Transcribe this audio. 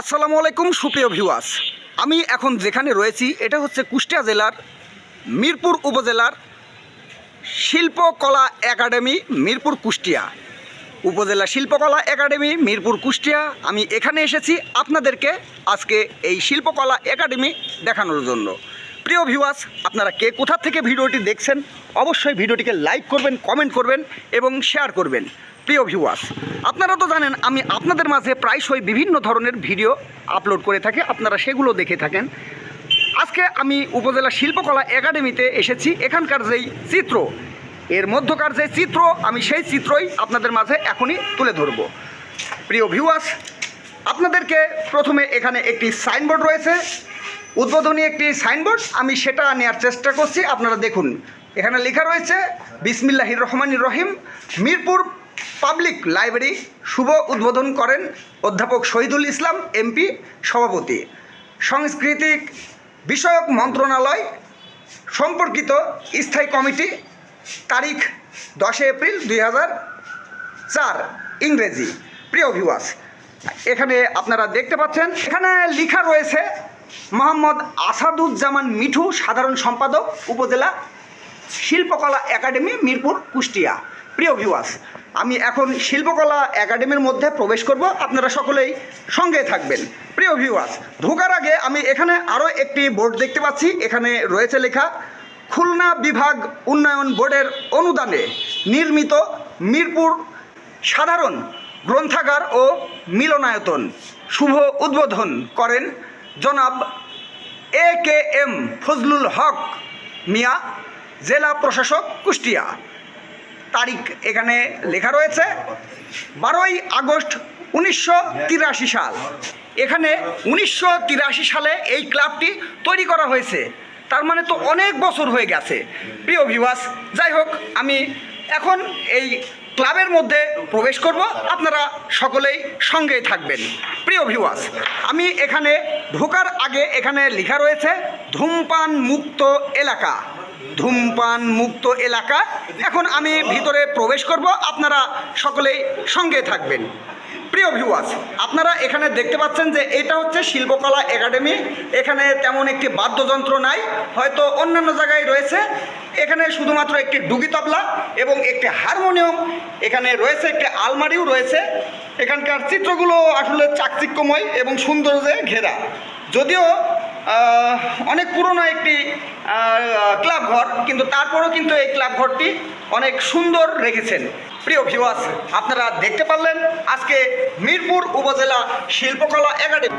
আসসালামু আলাইকুম, সুপ্রিয় ভিউয়ার্স। আমি এখন যেখানে রয়েছি, এটা হচ্ছে কুষ্টিয়া জেলার মিরপুর উপজেলার শিল্পকলা একাডেমি, মিরপুর কুষ্টিয়া। উপজেলা শিল্পকলা একাডেমি, মিরপুর কুষ্টিয়া। আমি এখানে এসেছি আপনাদেরকে আজকে এই শিল্পকলা একাডেমি দেখানোর জন্য। প্রিয় ভিউয়ার্স, আপনারা কে কোথা থেকে ভিডিওটি দেখছেন, অবশ্যই ভিডিওটিকে লাইক করবেন, কমেন্ট করবেন এবং শেয়ার করবেন। প্রিয় ভিউয়ার্স আপনারা তো জানেন, আমি আপনাদের মাঝে প্রায়শই বিভিন্ন ধরনের ভিডিও আপলোড করে থাকি, আপনারা সেগুলো দেখে থাকেন। আজকে আমি উপজেলা শিল্পকলা একাডেমিতে এসেছি, এখানকার যেই চিত্র, এর মধ্যকার যে চিত্র, আমি সেই চিত্রই আপনাদের মাঝে এখনই তুলে ধরব। প্রিয় ভিউয়ার্স আপনাদেরকে প্রথমে এখানে একটি সাইনবোর্ড রয়েছে। উদ্বোধনী একটি সাইনবোর্ড আমি সেটা নেওয়ার চেষ্টা করছি, আপনারা দেখুন। এখানে লেখা রয়েছে, বিসমিল্লাহির রহমানির রহিম, মিরপুর পাবলিক লাইব্রেরি শুভ উদ্বোধন করেন অধ্যাপক শহীদুল ইসলাম এমপি সভাপতি। সাংস্কৃতিক বিষয়ক মন্ত্রণালয় সম্পর্কিত স্থায়ী কমিটি, তারিখ দশই এপ্রিল দুই চার, ইংরেজি। প্রিয় ভিউয়ার্স এখানে আপনারা দেখতে পাচ্ছেন, এখানে লেখা রয়েছে মোহাম্মদ আসাদুজ্জামান মিঠু, সাধারণ সম্পাদক, উপজেলা শিল্পকলা একাডেমি, মিরপুর, কুষ্টিয়া। প্রিয় ভিউয়ার্স আমি এখন শিল্পকলা একাডেমির মধ্যে প্রবেশ করব। আপনারা সকলেই সঙ্গে থাকবেন। প্রিয় ভিউয়ার্স ঢোকার আগে আমি এখানে আরও একটি বোর্ড দেখতে পাচ্ছি। এখানে রয়েছে লেখা, খুলনা বিভাগ উন্নয়ন বোর্ডের অনুদানে নির্মিত মিরপুর সাধারণ গ্রন্থাগার ও মিলনায়তন। শুভ উদ্বোধন করেন জনাব এ কে এম ফজলুল হক মিয়া, জেলা প্রশাসক কুষ্টিয়া। তারিখ এখানে লেখা রয়েছে, বারোই আগস্ট উনিশশো তিরাশি সাল। এখানে উনিশশো তিরাশি সালে এই ক্লাবটি তৈরি করা হয়েছে। তার মানে তো অনেক বছর হয়ে গেছে। প্রিয় ভিভাস যাই হোক, আমি এখন এই ক্লাবের মধ্যে প্রবেশ করব। আপনারা সকলেই সঙ্গেই থাকবেন। প্রিয় ভিউয়ার্স আমি এখানে ঢোকার আগে এখানে লেখা রয়েছে, ধূমপান মুক্ত এলাকা। ধূমপান মুক্ত এলাকা। এখন আমি ভিতরে প্রবেশ করব, আপনারা সকলেই সঙ্গে থাকবেন। প্রিয় ভিউয়ার্স আপনারা এখানে দেখতে পাচ্ছেন যে এটা হচ্ছে শিল্পকলা একাডেমি। এখানে তেমন একটি বাদ্যযন্ত্র নাই, হয়তো অন্যান্য জায়গায় রয়েছে। এখানে শুধুমাত্র একটি ডুগি তবলা এবং একটি হারমোনিয়াম, এখানে রয়েছে একটি আলমারিও রয়েছে। এখানকার চিত্রগুলো আসলে চাকচিক্যময় এবং সৌন্দর্যে ঘেরা। যদিও অনেক পুরনো একটি ক্লাব ঘর, কিন্তু তারপরও কিন্তু এই ক্লাব ঘরটি অনেক সুন্দর রেখেছেন। প্রিয় ভিউয়ার্স আপনারা দেখতে পারলেন আজকে মিরপুর উপজেলা শিল্পকলা একাডেমি।